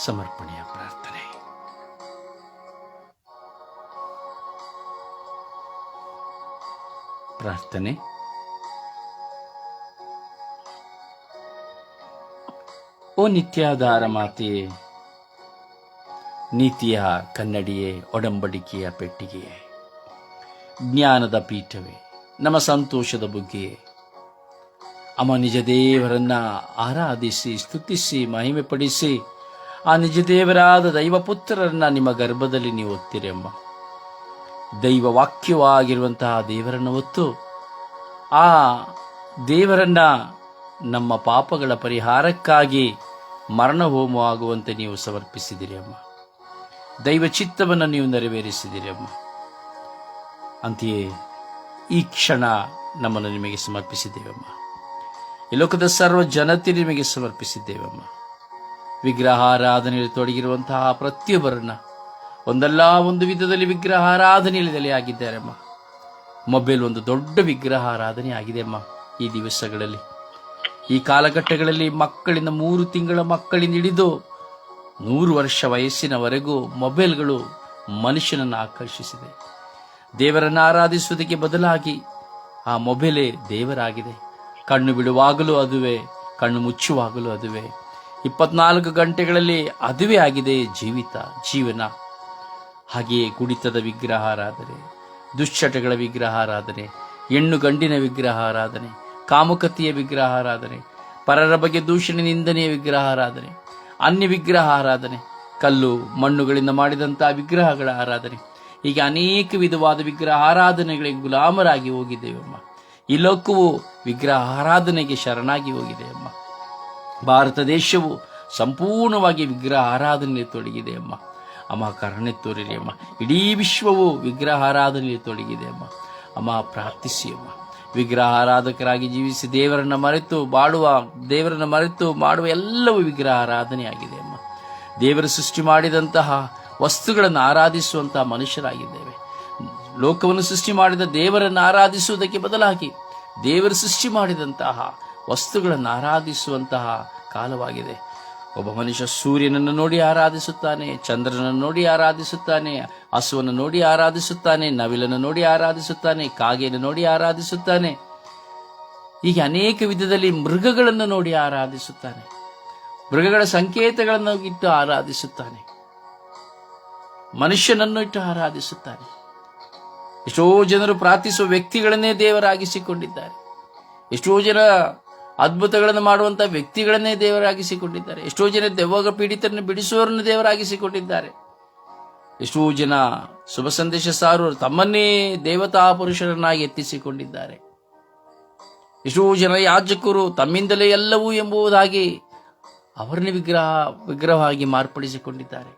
ಸಮರ್ಪಣೆಯ ಪ್ರಾರ್ಥನೆ. ಪ್ರಾರ್ಥನೆ. ಓ ನಿತ್ಯಾಧಾರ ಮಾತೆಯೇ ನೀತಿಯ ಕನ್ನಡಿಯೇ, ಒಡಂಬಡಿಕೆಯ ಪೆಟ್ಟಿಗೆಯೇ, ಜ್ಞಾನದ ಪೀಠವೇ, ನಮ್ಮ ಸಂತೋಷದ ಬುಗ್ಗೆಯೇ ಅಮ್ಮ ನಿಜ ದೇವರನ್ನ ಆರಾಧಿಸಿ, ಸ್ತುತಿಸಿ ಮಹಿಮೆ ಪಡಿಸಿ ಆ ನಿಜ ದೇವರಾದ ದೈವಪುತ್ರರನ್ನ ನಿಮ್ಮ ಗರ್ಭದಲ್ಲಿ ನೀವು ಒತ್ತಿರಿ ಅಮ್ಮ ದೈವ ವಾಕ್ಯವಾಗಿರುವಂತಹ ದೇವರನ್ನು ಒತ್ತು ಆ ದೇವರನ್ನ ನಮ್ಮ ಪಾಪಗಳ ಪರಿಹಾರಕ್ಕಾಗಿ ಮರಣ ಹೋಮವಾಗುವಂತೆ ನೀವು ಸಮರ್ಪಿಸಿದಿರಿ ಅಮ್ಮ ದೈವ ಚಿತ್ತವನ್ನು ನೀವು ನೆರವೇರಿಸಿದಿರಿ ಅಮ್ಮ ಅಂತೆಯೇ ಈ ಕ್ಷಣ ನಮ್ಮನ್ನು ನಿಮಗೆ ಸಮರ್ಪಿಸಿದ್ದೇವಮ್ಮ ಈ ಲೋಕದ ಸರ್ವ ಜನತೆ ನಿಮಗೆ ಸಮರ್ಪಿಸಿದ್ದೇವಮ್ಮ ವಿಗ್ರಹಾರಾಧನೆಯಲ್ಲಿ ತೊಡಗಿರುವಂತಹ ಪ್ರತಿಯೊಬ್ಬರನ್ನ ಒಂದಲ್ಲ ಒಂದು ವಿಧದಲ್ಲಿ ವಿಗ್ರಹಾರಾಧನೆಯಲ್ಲಿ ಆಗಿದ್ದಾರಮ್ಮ ಮೊಬೈಲ್ ಒಂದು ದೊಡ್ಡ ವಿಗ್ರಹಾರಾಧನೆ ಆಗಿದೆ ಅಮ್ಮ ಈ ದಿವಸಗಳಲ್ಲಿ. ಈ ಕಾಲಘಟ್ಟಗಳಲ್ಲಿ ಮಕ್ಕಳಿಂದ ಮೂರು ತಿಂಗಳ ಮಕ್ಕಳಿಂದ ಹಿಡಿದು ನೂರು ವರ್ಷ ವಯಸ್ಸಿನವರೆಗೂ ಮೊಬೈಲ್ಗಳು ಮನುಷ್ಯನನ್ನು ಆಕರ್ಷಿಸಿದೆ. ದೇವರನ್ನು ಆರಾಧಿಸುವುದಕ್ಕೆ ಬದಲಾಗಿ ಆ ಮೊಬೈಲೇ ದೇವರಾಗಿದೆ. ಕಣ್ಣು ಬಿಡುವಾಗಲೂ ಅದುವೇ, ಕಣ್ಣು ಮುಚ್ಚುವಾಗಲೂ ಅದುವೇ. ಇಪ್ಪತ್ನಾಲ್ಕು ಗಂಟೆಗಳಲ್ಲಿ ಅದುವೇ ಆಗಿದೆ ಜೀವಿತ ಜೀವನ. ಹಾಗೆಯೇ ಕುಡಿತದ ವಿಗ್ರಹಾರಾಧನೆ, ದುಶ್ಚಟಗಳ ವಿಗ್ರಹಾರಾಧನೆ, ಹೆಣ್ಣು ಗಂಡಿನ ವಿಗ್ರಹಾರಾಧನೆ, ಕಾಮುಕತೆಯ ವಿಗ್ರಹಾರಾಧನೆ, ಪರರ ಬಗ್ಗೆ ದೂಷಣೆ ನಿಂದನೆಯ ವಿಗ್ರಹಾರಾಧನೆ, ಅನ್ಯ ವಿಗ್ರಹ ಆರಾಧನೆ ಕಲ್ಲು ಮಣ್ಣುಗಳಿಂದ ಮಾಡಿದಂತಹ ವಿಗ್ರಹಗಳ ಆರಾಧನೆ. ಹೀಗೆ ಅನೇಕ ವಿಧವಾದ ವಿಗ್ರಹ ಆರಾಧನೆಗಳಿಗೆ ಗುಲಾಮರಾಗಿ ಹೋಗಿದ್ದೇವಮ್ಮ ಈ ಲೋಕವು ವಿಗ್ರಹ ಆರಾಧನೆಗೆ ಶರಣಾಗಿ ಹೋಗಿದೆ ಅಮ್ಮ. ಭಾರತ ದೇಶವು ಸಂಪೂರ್ಣವಾಗಿ ವಿಗ್ರಹ ಆರಾಧನೆಯಲ್ಲಿ ತೊಡಗಿದೆ ಅಮ್ಮ. ಅಮ್ಮ, ಕರುಣೆ ತೋರಿರಿ ಅಮ್ಮ. ಇಡೀ ವಿಶ್ವವು ವಿಗ್ರಹ ಆರಾಧನೆಯಲ್ಲಿ ತೊಡಗಿದೆ ಅಮ್ಮ. ಅಮ್ಮ, ಪ್ರಾರ್ಥಿಸಿ ಅಮ್ಮ. ವಿಗ್ರಹ ಆರಾಧಕರಾಗಿ ಜೀವಿಸಿ ದೇವರನ್ನ ಮರೆತು ಬಾಳುವ, ದೇವರನ್ನ ಮರೆತು ಮಾಡುವ ಎಲ್ಲವೂ ವಿಗ್ರಹ ಆರಾಧನೆ ಆಗಿದೆ ಅಮ್ಮ. ದೇವರು ಸೃಷ್ಟಿ ಮಾಡಿದಂತಹ ವಸ್ತುಗಳನ್ನು ಆರಾಧಿಸುವಂತಹ ಮನುಷ್ಯರಾಗಿದ್ದೇವೆ. ಲೋಕವನ್ನು ಸೃಷ್ಟಿ ಮಾಡಿದ ದೇವರನ್ನು ಆರಾಧಿಸುವುದಕ್ಕೆ ಬದಲಾಗಿ ದೇವರು ಸೃಷ್ಟಿ ಮಾಡಿದಂತಹ ವಸ್ತುಗಳನ್ನು ಆರಾಧಿಸುವಂತಹ ಕಾಲವಾಗಿದೆ. ಒಬ್ಬ ಮನುಷ್ಯ ಸೂರ್ಯನನ್ನು ನೋಡಿ ಆರಾಧಿಸುತ್ತಾನೆ, ಚಂದ್ರನನ್ನು ನೋಡಿ ಆರಾಧಿಸುತ್ತಾನೆ, ಹಸುವನ್ನು ನೋಡಿ ಆರಾಧಿಸುತ್ತಾನೆ, ನವಿಲನ್ನು ನೋಡಿ ಆರಾಧಿಸುತ್ತಾನೆ, ಕಾಗೆಯನ್ನು ನೋಡಿ ಆರಾಧಿಸುತ್ತಾನೆ. ಹೀಗೆ ಅನೇಕ ವಿಧದಲ್ಲಿ ಮೃಗಗಳನ್ನು ನೋಡಿ ಆರಾಧಿಸುತ್ತಾನೆ. ಮೃಗಗಳ ಸಂಕೇತಗಳನ್ನು ಇಟ್ಟು ಆರಾಧಿಸುತ್ತಾನೆ. ಮನುಷ್ಯನನ್ನು ಇಟ್ಟು ಆರಾಧಿಸುತ್ತಾನೆ. ಎಷ್ಟೋ ಜನರು ಪ್ರಾರ್ಥಿಸುವ ವ್ಯಕ್ತಿಗಳನ್ನೇ ದೇವರಾಗಿಸಿಕೊಂಡಿದ್ದಾರೆ. ಎಷ್ಟೋ ಜನ ಅದ್ಭುತಗಳನ್ನು ಮಾಡುವಂತಹ ವ್ಯಕ್ತಿಗಳನ್ನೇ ದೇವರಾಗಿಸಿಕೊಂಡಿದ್ದಾರೆ. ಎಷ್ಟೋ ಜನ ದೆವ್ವಗ ಪೀಡಿತರನ್ನು ಬಿಡಿಸುವವರನ್ನು ದೇವರಾಗಿಸಿಕೊಂಡಿದ್ದಾರೆ. ಎಷ್ಟೋ ಜನ ಶುಭ ಸಂದೇಶ ಸಾರುವರು ತಮ್ಮನ್ನೇ ದೇವತಾ ಪುರುಷರನ್ನಾಗಿ ಎತ್ತಿಸಿಕೊಂಡಿದ್ದಾರೆ. ಎಷ್ಟೋ ಜನ ಯಾಜಕರು ತಮ್ಮಿಂದಲೇ ಎಲ್ಲವೂ ಎಂಬುದಾಗಿ ಅವರನ್ನ ವಿಗ್ರಹ, ವಿಗ್ರಹವಾಗಿ ಮಾರ್ಪಡಿಸಿಕೊಂಡಿದ್ದಾರೆ.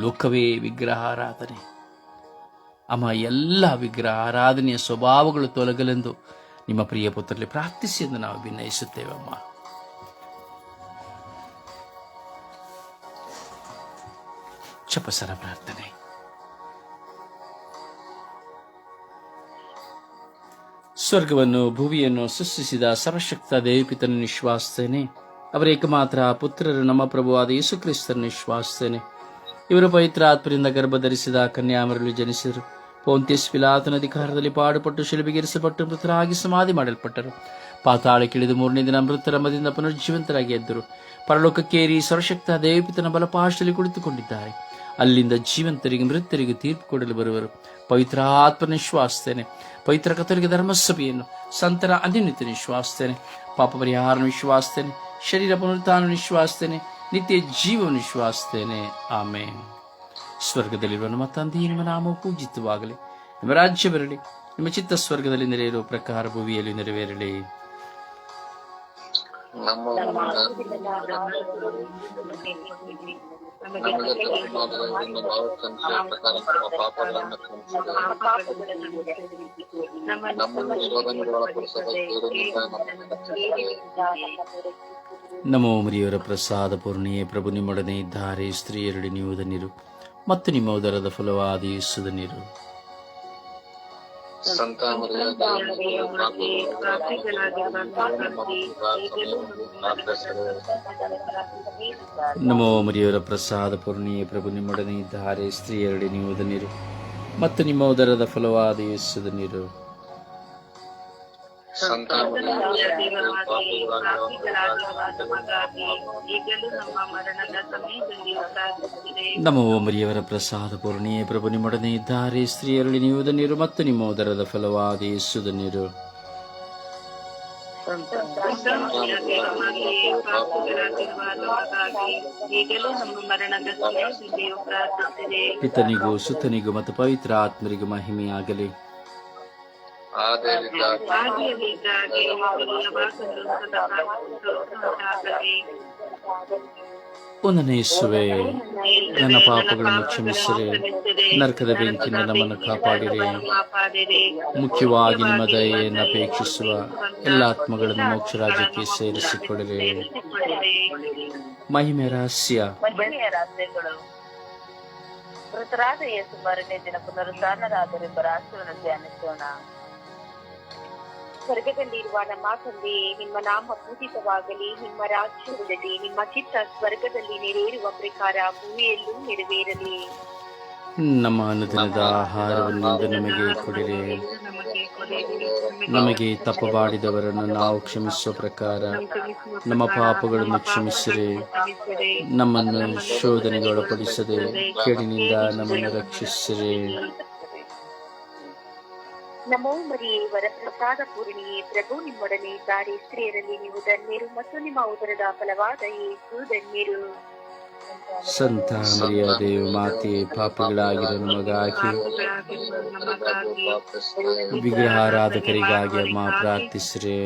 ಲೋಕವೇ ವಿಗ್ರಹ ಆರಾಧನೆ ಅಮ್ಮ, ಎಲ್ಲ ವಿಗ್ರಹ ಆರಾಧನೆಯ ಸ್ವಭಾವಗಳು ತೊಲಗಲೆಂದು ನಿಮ್ಮ ಪ್ರಿಯ ಪುತ್ರರಲ್ಲಿ ಪ್ರಾರ್ಥಿಸಿ ಎಂದು ನಾವು ವಿನಯಿಸುತ್ತೇವಮ್ಮ. ಚಪಸರ ಪ್ರಾರ್ಥನೆ. ಸ್ವರ್ಗವನ್ನು ಭೂಮಿಯನ್ನು ಸೃಷ್ಟಿಸಿದ ಸರ್ವಶಕ್ತ ದೇವಿಪಿತನ ನಿಶ್ವಾಸ್ತೇನೆ ಅವರ ಏಕಮಾತ್ರ ಪುತ್ರರು ನಮ್ಮ ಪ್ರಭುವಾದ ಯೇಸು ಕ್ರಿಸ್ತನ ನಿಶ್ವಾಸ್ತೇನೆ ಇವರು ಪವಿತ್ರ ಆತ್ಮರಿಂದ ಗರ್ಭ ಧರಿಸಿದ ಕನ್ಯಾಮರಲ್ಲಿ ಜನಿಸಿದರು. ಪೋಂತಿಯಸ್ ಪಿಲಾತನ ಅಧಿಕಾರದಲ್ಲಿ ಪಾಡುಪಟ್ಟು ಶಿಲುಬೆಗೇರಿಸಲ್ಪಟ್ಟು ಮೃತರಾಗಿ ಸಮಾಧಿ ಮಾಡಲ್ಪಟ್ಟರು. ಪಾತಾಳಕ್ಕಿಳಿದು ಮೂರನೇ ದಿನ ಮೃತರ ಮದಿಂದ ಪುನರ್ಜೀವಂತರಾಗಿ ಎದ್ದರು. ಪರಲೋಕಕ್ಕೇರಿ ಸರ್ವಶಕ್ತ ದೇವಿಪಿತನ ಬಲಪಾಶದಲ್ಲಿ ಕುಳಿತುಕೊಂಡಿದ್ದಾರೆ. ಅಲ್ಲಿಂದ ಜೀವಂತರಿಗೆ, ಮೃತರಿಗೆ ತೀರ್ಪು ಕೊಡಲು ಬರುವರು. ಪವಿತ್ರ ಆತ್ಮ ನಿಶ್ವಾಸ್ತೇನೆ. ಪವಿತ್ರ ಕಥರಿಗೆ ಧರ್ಮಸಭೆಯನ್ನು ಸಂತರ ಅನ್ಯನಿತ್ಯ ನಿಶ್ವಾಸ್ತೇನೆ. ಪಾಪ ಪರಿಹಾರ ವಿಶ್ವಾಸ್ತೇನೆ ಶರೀರ ಪುನರುತ್ಥಾನ ವಿಶ್ವಾಸ್ತೇನೆ ನಿತ್ಯ ಜೀವ ವಿಶ್ವಾಸ್ತೇನೆ ಆಮೇಲೆ ಸ್ವರ್ಗದಲ್ಲಿರುವ ನಮ್ಮ ತಂದೆ ನಿಮ್ಮ ನಾಮವು ಪೂಜಿತವಾಗಲಿ. ನಿಮ್ಮ ರಾಜ್ಯ ಬರಲಿ ನಿಮ್ಮ ಚಿತ್ತ ಸ್ವರ್ಗದಲ್ಲಿ ನೆರೆಯಿರುವ ಪ್ರಕಾರ ಭೂಮಿಯಲ್ಲಿ ನೆರವೇರಲಿ. ನಮ್ಮ ನಮಗೆ ತಪ್ಪಾದದರಿಂದ ನಾವು ಕ್ಷಮಿಸುವ ಪ್ರಕಾರ ನಮ್ಮ ಪಾಪಗಳನ್ನು ಕ್ಷಮಿಸಿದೆ ನಮ್ಮನ್ನು ಶೋಧನೆಗೆ ಒಳಪಡಿಸದ ಕೇಡಿನಿಂದ ನಮ್ಮನ್ನು ರಕ್ಷಿಸಿದೆ ನಮೋ ಮರಿಯವರ ಪ್ರಸಾದ ಪೂರ್ಣಿಯೇ ಪ್ರಭು ನಿಮ್ಮೊಡನೆ ಇದ್ದಾರೆ ಸ್ತ್ರೀಯರಡಿ ನೀವು ಧನ್ಯರು. ಮತ್ತು ನಿಮ್ಮ ಉದರದ ಫಲವಾದ ಯೇಸುದ ನೀರು. ನಮೋ ಮರಿಯವರ ಪ್ರಸಾದ ಪೂರ್ಣಿಯೇ ಪ್ರಭು, ನಿಮ್ಮೊಡನೆ ಇದ್ದಾರೆ ನೀವು ನೀರು. ಮತ್ತು ನಿಮ್ಮ ಉದರದ ಫಲವಾದ ಯೇಸುದ ಧನ್ಯರು ನಮೋ ಮರಿಯವರ ಪ್ರಸಾದ ಪೂರ್ಣಿಯೇ ಪ್ರಭು ನಿಮ್ಮೊಡನೆ ಇದ್ದಾರೆ. ಸ್ತ್ರೀಯರಲ್ಲಿ ನೀವು ಧನ್ಯರು ಮತ್ತು ನಿಮ್ಮ ಉದರದ ಫಲವಾದ ಯೇಸು ಧನ್ಯರು ಪಿತನಿಗೂ ಸುತನಿಗೂ ಮತ್ತು ಪವಿತ್ರ ಆತ್ಮರಿಗೂ ಮಹಿಮೆಯಾಗಲಿ. ಆದರಿಗಾಗಿ ಹಾಗೆಯೇ ಯಾವಾಗಲೂ ಸದಾ ಉಂಟಾಗಲಿ ಒಂದನೇ ಯೇಸುವೆ ನನ್ನ ಪಾಪಗಳನ್ನು ಕ್ಷಮಿಸಿರಿ. ನರಕದ ಬೆಂಕಿನ ನಮ್ಮನ್ನು ಕಾಪಾಡಿರಿ. ಮುಖ್ಯವಾಗಿ ನಿಮ್ಮ ದಯೆಯನ್ನು ಅಪೇಕ್ಷಿಸುವ ಎಲ್ಲ ಆತ್ಮಗಳನ್ನು ಮೋಕ್ಷ ರಾಜ್ಯಕ್ಕೆ ಸೇರಿಸಿಕೊಡಿರಿ. ಮಹಿಮೆ ರಹಸ್ಯ. ಮೃತರಾದ ಯೇಸು ಮರನೇ ದಿನ ಪುನರುತ್ಥಾನರಾದರೆಂಬ ರಾಷ್ಟ್ರವನ್ನು ಧ್ಯಾನಿಸೋಣ. ಸ್ವರ್ಗದಲ್ಲಿರುವ ನಮ್ಮ ತಂದೆಯೇ ನಿಮ್ಮ ನಾಮ ಪೂಜಿತವಾಗಲಿ, ನಿಮ್ಮ ರಾಜ್ಯವಿರಲಿ ನಿಮ್ಮ ಚಿತ್ತ ಸ್ವರ್ಗದಲ್ಲಿ ನೆರವೇರುವ ಪ್ರಕಾರ ಭೂಮಿಯಲ್ಲೂ ನೆರವೇರಲಿ. ನಮ್ಮ ಅನುದಿನದ ಆಹಾರವನ್ನು ನಮಗೆ ಕೊಡಿರಿ. ನಮಗೆ ತಪ್ಪು ಮಾಡಿದವರನ್ನು ನಾವು ಕ್ಷಮಿಸುವ ಪ್ರಕಾರ ನಮ್ಮ ಪಾಪಗಳನ್ನು ಕ್ಷಮಿಸಿರಿ. ನಮ್ಮನ್ನು ಶೋಧನೆಗೆ ಒಳಪಡಿಸದೆ ಕೇಡಿನಿಂದ ನಮ್ಮನ್ನು ರಕ್ಷಿಸಿರಿ. ನಮೋ ಮರಿಯೇ ವರಪ್ರಸಾದ ಪೂರ್ಣಿಯೇ ಪ್ರಭು ನಿಮ್ಮೊಡನೆ ಇದ್ದಾರೆ ಸ್ತ್ರೀಯರಲ್ಲಿ ನೀವು ಧನ್ಯರು ಮತ್ತು ನಿಮ್ಮ ಉದರದ ಫಲವಾದ ಯೇಸು ಧನ್ಯರು. ಸಂತ ಮರಿಯ ದೇವ ಮಾತೆ ಪಾಪಗಳಾಗಿರೋ ನಮಗಾಗಿ ವಿಗ್ರಹಾರಾಧಕರಿಗಾಗಿ ಅಮ್ಮ ಪ್ರಾರ್ಥಿಸಿರಿ.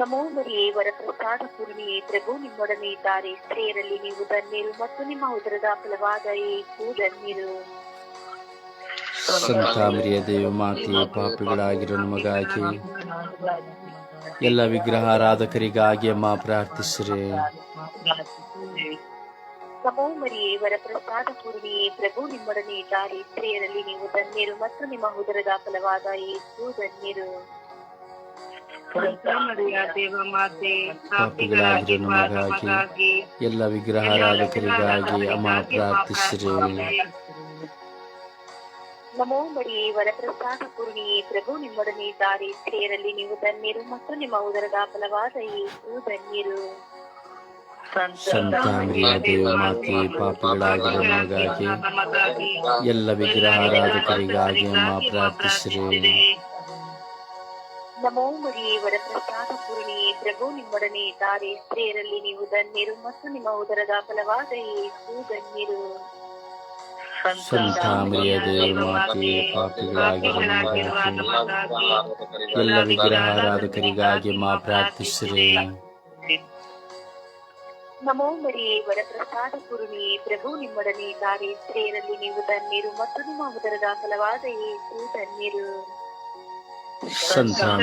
ನಮೋ ಮರಿಯೇ ವರಪ್ರಸಾದ ಪೂರ್ಣಿಯೇ ಪ್ರಭು ನಿಮ್ಮೊಡನೆ ಇದ್ದಾರೆ ಸ್ತ್ರೀಯರಲ್ಲಿ ನೀವು ಧನ್ಯರು ಮತ್ತು ನಿಮ್ಮ ಉದರದ ಫಲವಾದ ಯೇಸು ಧನ್ಯರು. ಸಂತ ಮರಿಯ ದೇವ ಪಾಪಿಗಳಾಗಿರುವ ಪಾಪಿಗಳಾಗಿರೋ ನಮಗಾಗಿ ಎಲ್ಲ ವಿಗ್ರಹಾರಾಧಕರಿಗಾಗಿ ಅಮ್ಮ ಪ್ರಾರ್ಥಿಸಿರಿ. ನಮೋ ಮರಿಯೇ ವರಪ್ರಸಾದ ಪೂರ್ಣಿಯೇ ಪ್ರಭು ನಿಮ್ಮೊಡನೆ ಇದ್ದಾರೆ ಸ್ತ್ರೀಯರಲ್ಲಿ ನೀವು ಧನ್ಯರು ಮತ್ತು ನಿಮ್ಮ ಉದರದ ಫಲವಾದ ಯೇಸು ಧನ್ಯರು. ಪಾಪಿಗಳಾಗಿರೋ ನಮಗಾಗಿ ಎಲ್ಲ ವಿಗ್ರಹಾರಾಧಕರಿಗಾಗಿ ಅಮ್ಮ ಪ್ರಾರ್ಥಿಸಿರಿ. ನಮೋ ಮರಿಯೇ ವರಪ್ರಸಾದ ಪೂರ್ಣಿ ಪ್ರಭು ನಿಮ್ಮೊಡನೆ ಇದ್ದಾರೆ. ಸ್ತ್ರೀಯರಲ್ಲಿ ನೀವು ಧನ್ಯರು ಮತ್ತು ನಿಮ್ಮ ಉದರದ ಫಲವಾದ ಯೇಸು ಧನ್ಯರು. ಸಂತ ಮರಿಯ ದೇವ ಮಾತೆ ನಮಗಾಗಿ ಎಲ್ಲ ವಿಗ್ರಹಾರಾಧಕರಿಗಾಗಿ ಅಮ್ಮ ಪ್ರಾರ್ಥಿಸಿರಿ. ನಮೋ ಮರಿಯೇ ವರಪ್ರಸಾದ ಪೂರ್ಣಿಯೇ ಪ್ರಭು ನಿಮ್ಮೊಡನೆ ಇದ್ದಾರೆ. ಸ್ತ್ರೀಯರಲ್ಲಿ ನೀವು ಧನ್ಯರು ಮತ್ತು ನಿಮ್ಮ ಉದರದ ಫಲವಾದ ಯೇಸು ಧನ್ಯರು. ಸಂತ ಮರಿಯ ದೇವ ಮಾತೆ ಪಾಪಿಗಳಾಗಿರೋ ನಮಗಾಗಿ ಎಲ್ಲ ವಿಗ್ರಹಾರಾಧಕರಿಗಾಗಿ ಅಮ್ಮ ಪ್ರಾರ್ಥಿಸಿರಿ. ನಮೋ ಮರಿಯೇ ವರಪ್ರಸಾದ ಪೂರ್ಣಿಯೇ ಪ್ರಭು ನಿಮ್ಮೊಡನೆ ಇದ್ದಾರೆ. ಸ್ತ್ರೀಯರಲ್ಲಿ ನೀವು ಧನ್ಯರು ಮತ್ತು ನಿಮ್ಮ ಉದರದ ಫಲವಾದ ಏಸು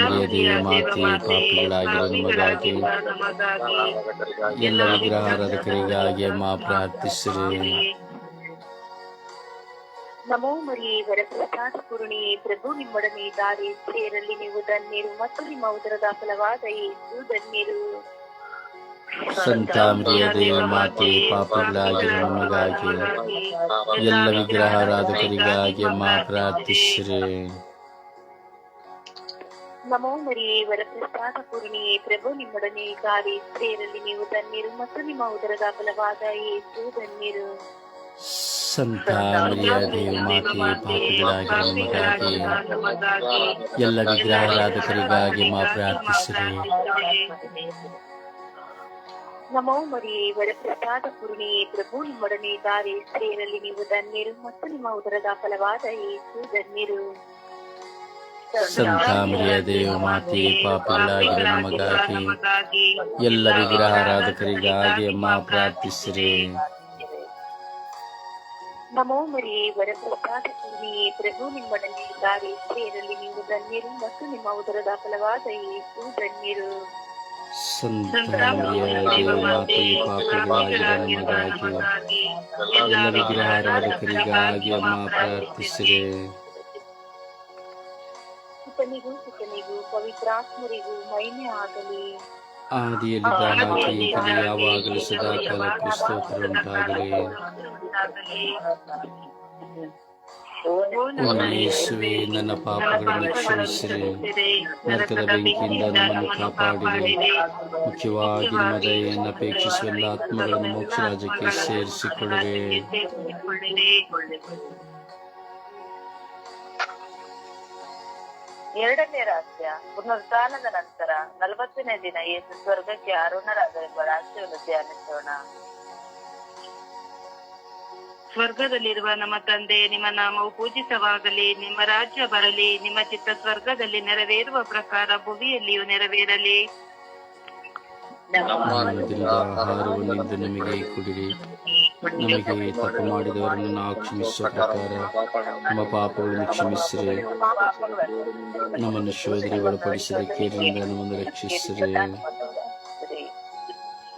ಮರಿಯ ದೇವ ಮಾತೆ ಪಾಪಿಗಳಾಗಿರೋ ನಮಗಾಗಿ ಎಲ್ಲ ವಿಗ್ರಹಾರಾಧಕರಿಗಾಗಿ ಮಾ ಪ್ರಾರ್ಥಿಸಿರಿ. ನಮೋ ಮರಿಯೇ ವರಪ್ರಸಾದ ಪೂರ್ಣಿಯೇ ಪ್ರಭು ನಿಮ್ಮೊಡನೆ ಇದ್ದಾರೆ ಸ್ತ್ರೀಯರಲ್ಲಿ ನೀವು ಧನ್ಯರು ಮತ್ತು ನಿಮ್ಮ ಉದರದ ಫಲವಾದ ಏಸು ಧನ್ಯರು. ಸಂತ ಮರಿಯ ದೇವ ಮಾತೆ ಪಾಪಿಗಳಾಗಿರೋ ನಮಗಾಗಿ. ಎಲ್ಲ ವಿಗ್ರಹಾರಾಧಕರಿಗಾಗಿ ಅಮ್ಮ ಪ್ರಾರ್ಥಿಸಿರಿ. ನಮೋ ಮರಿಯೇ ವರಪ್ರಸಾದ ಪೂರ್ಣಿಯೇ ಪ್ರಭು ನಿಮ್ಮೊಡನೆ ಇದ್ದಾರೆ ಸ್ತ್ರೀಯರಲ್ಲಿ ನೀವು ಧನ್ಯರು ಮತ್ತು ನಿಮ್ಮ ಉದರದ ಫಲವಾದ ಏಸು ಧನ್ಯರು. ಸಂತ ಮರಿಯ ದೇವ ಮಾತೆ ಪಾಪಿಗಳಾಗಿರೋ ನಮಗಾಗಿ ಎಲ್ಲ ವಿಗ್ರಹಾರಾಧಕರಿಗಾಗಿ ಮಾ ಪ್ರಾರ್ಥಿಸಿರಿ. ನಮೋ ಮರಿಯೇ ವರಪ್ರಸಾದ ಪೂರ್ಣಿಯೇ ಪ್ರಭು ನಿಮ್ಮೊಡನೆ ಇದ್ದಾರೆ. ಸ್ತ್ರೀಯರಲ್ಲಿ ನೀವು ಧನ್ಯರು ಮತ್ತು ನಿಮ್ಮ ಉದರದ ಫಲವಾದ ಯೇಸು ಧನ್ಯರು. ಸಂತ ಮರಿಯ ದೇವ ಮಾತೆ ಪಾಪಿಗಳಾಗಿರೋ ನಮಗಾಗಿ ಎಲ್ಲ ವಿಗ್ರಹಾರಾಧಕರಿಗಾಗಿ ಅಮ್ಮ ಪ್ರಾರ್ಥಿಸಿರಿ. ನಮೋ ಮರಿಯೇ ವರಪ್ರಸಾದ ಪೂರ್ಣಿಯೇ ಪ್ರಭು ನಿಮ್ಮೊಡನೆ ಇದ್ದಾರೆ ಸ್ತ್ರೀಯರಲ್ಲಿ ನೀವು ಧನ್ಯರು ಮತ್ತು ನಿಮ್ಮ ಉದರದ ಫಲವಾದ ಯೇಸು ಧನ್ಯರು. ಅಮ್ಮ ಸುತನಿಗೂ ಪವಿತ್ರಾತ್ಮರಿಗೂ ಮಹಿಮೆ ಆಗಲಿ. ಆದಿಯಲ್ಲಿದ್ದ ಹಾಗೆ ಈಗಲೂ ಯಾವಾಗಲೂ ಸದಾ ಕಾಲಕ್ಕೂ ಸ್ತೋತ್ರ ಯೇಸುವೆ, ನನ್ನ ಪಾಪಗಳನ್ನು ಕ್ಷಮಿಸಿರಿ. ನರಕದ ಬೆಂಕಿಯಿಂದ ನಮ್ಮನ್ನು ಕಾಪಾಡಿರಿ. ಮುಖ್ಯವಾಗಿ ನಿಮ್ಮ ದಯೆಯನ್ನು ಅಪೇಕ್ಷಿಸುವ ಎಲ್ಲ ಆತ್ಮಗಳನ್ನು ಮೋಕ್ಷ ರಾಜ್ಯಕ್ಕೆ ಸೇರಿಸಿಕೊಳ್ಳಿರಿ ಎರಡನೇ ರಾಜ್ಯ ಪುನರುತ್ಥಾನದ ನಂತರ ನಲವತ್ತನೇ ದಿನ ಏಸು ಸ್ವರ್ಗಕ್ಕೆ ಅರುಣರಾದರೆಂಬ ರಹಸ್ಯವನ್ನು ಧ್ಯಾನಿಸೋಣ ಸ್ವರ್ಗದಲ್ಲಿರುವ ನಮ್ಮ ತಂದೆ ನಿಮ್ಮ ನಾಮವು ಪೂಜಿತವಾಗಲಿ ನಿಮ್ಮ ರಾಜ್ಯ ಬರಲಿ ನಿಮ್ಮ ಚಿತ್ತ ಸ್ವರ್ಗದಲ್ಲಿ ನೆರವೇರುವ ಪ್ರಕಾರ ಭುವಿಯಲ್ಲಿಯೂ ನೆರವೇರಲಿ. ನಮ್ಮ ಆಹಾರವನ್ನು ನಿಮಗೆ ನಮಗೆ ಕೊಡಿರಿ. ನಮಗೆ ತಪ್ಪು ಮಾಡಿದವರನ್ನು ನಾವು ಕ್ಷಮಿಸುವ ಪ್ರಕಾರ ನಮ್ಮ ಪಾಪಗಳನ್ನು ಕ್ಷಮಿಸಿರಿ. ನಮ್ಮನ್ನು ಶೋಧನೆ ಒಳಪಡಿಸಿದ ಕೀರಿನಿಂದ ನಮ್ಮನ್ನು ರಕ್ಷಿಸಿರಿ.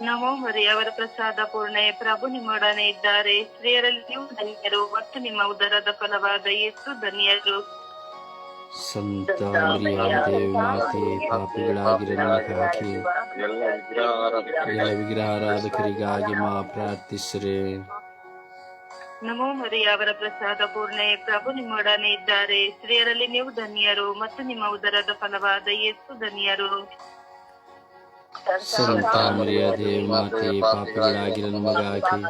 ನಮೋ ಹರಿಯವರ ಅವರ ಪ್ರಸಾದ ಪೂರ್ಣೆ, ಪ್ರಭು ನಿಮ್ಮೊಡನೆ ಇದ್ದಾರೆ. ಸ್ತ್ರೀಯರಲ್ಲಿ ನೀವು ಧನ್ಯರು, ಮತ್ತು ನಿಮ್ಮ ಉದರದ ಫಲವಾದ ಯೇಸು ಧನ್ಯರು. ಸಂತ ಮರಿಯಾದ ಮಾತೆ ಪಾಪಿಗಳಾಗಿರೋ ನಮಗಾಗಿ ಎಲ್ಲ ವಿಗ್ರಹಾರಾಧಕರಿಗಾಗಿ ಮಾ ಪ್ರಾರ್ಥಿಸ್ರೆ. ನಮೋ ಮರಿ ಅವರ ಪ್ರಸಾದ ಪೂರ್ಣೆ. ಪ್ರಭು ನಿಮ್ಮೊಡನೆ ಇದ್ದಾರೆ. ಸ್ತ್ರೀಯರಲ್ಲಿ ನೀವು ಧನ್ಯರು ಮತ್ತು ನಿಮ್ಮ ಉದರದ ಫಲವಾದ ಯೇಸು ಧನ್ಯರು. ಸಂತ ಮರ್ಯಾದೆ ಮಾತೆ ಪಾಪಿಗಳಾಗಿರೋ ನಮಗಾಗಿ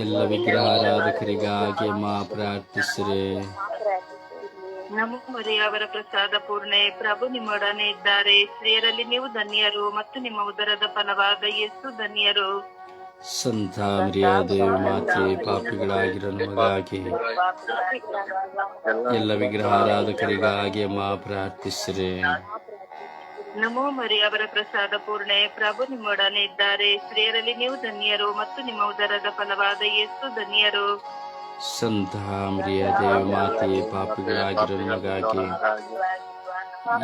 ಎಲ್ಲ ವಿಗ್ರಹಾರಾಧಕರಿಗಾಗಿ ಮಾ ಪ್ರಾರ್ಥಿಸಿರಿ. ನಮೋ ಮರಿ ಅವರ ಪ್ರಸಾದ ಪೂರ್ಣೆ. ಪ್ರಭು ನಿಮ್ಮೊಡನೆ ಇದ್ದಾರೆ. ಸ್ತ್ರೀಯರಲ್ಲಿ ನೀವು ಧನ್ಯರು ಮತ್ತು ನಿಮ್ಮ ಉದರದ ಫಲವಾದ ಯೇಸು ಧನ್ಯರು. ಸಂತ ದೇವ ಮಾತೆ ಪಾಪಿಗಳಾಗಿರೋ ನಮಗಾಗಿ. ಎಲ್ಲ ಮಾ ಪ್ರಾರ್ಥಿಸಿರಿ. ನಮೋ ಮರಿ ಅವರ ಪ್ರಸಾದ ಪೂರ್ಣೆ. ಪ್ರಭು ನಿಮ್ಮೊಡನೆ ಇದ್ದಾರೆ. ಸ್ತ್ರೀಯರಲ್ಲಿ ನೀವು ಧನ್ಯರು ಮತ್ತು ನಿಮ್ಮ ಉದರದ ಫಲವಾದ ಯೇಸು ಧನ್ಯರು. ಸಂತ ದೇವ ಮಾತೆ ಪಾಪಿಗಳಾಗಿರೋ ನಮಗಾಗಿ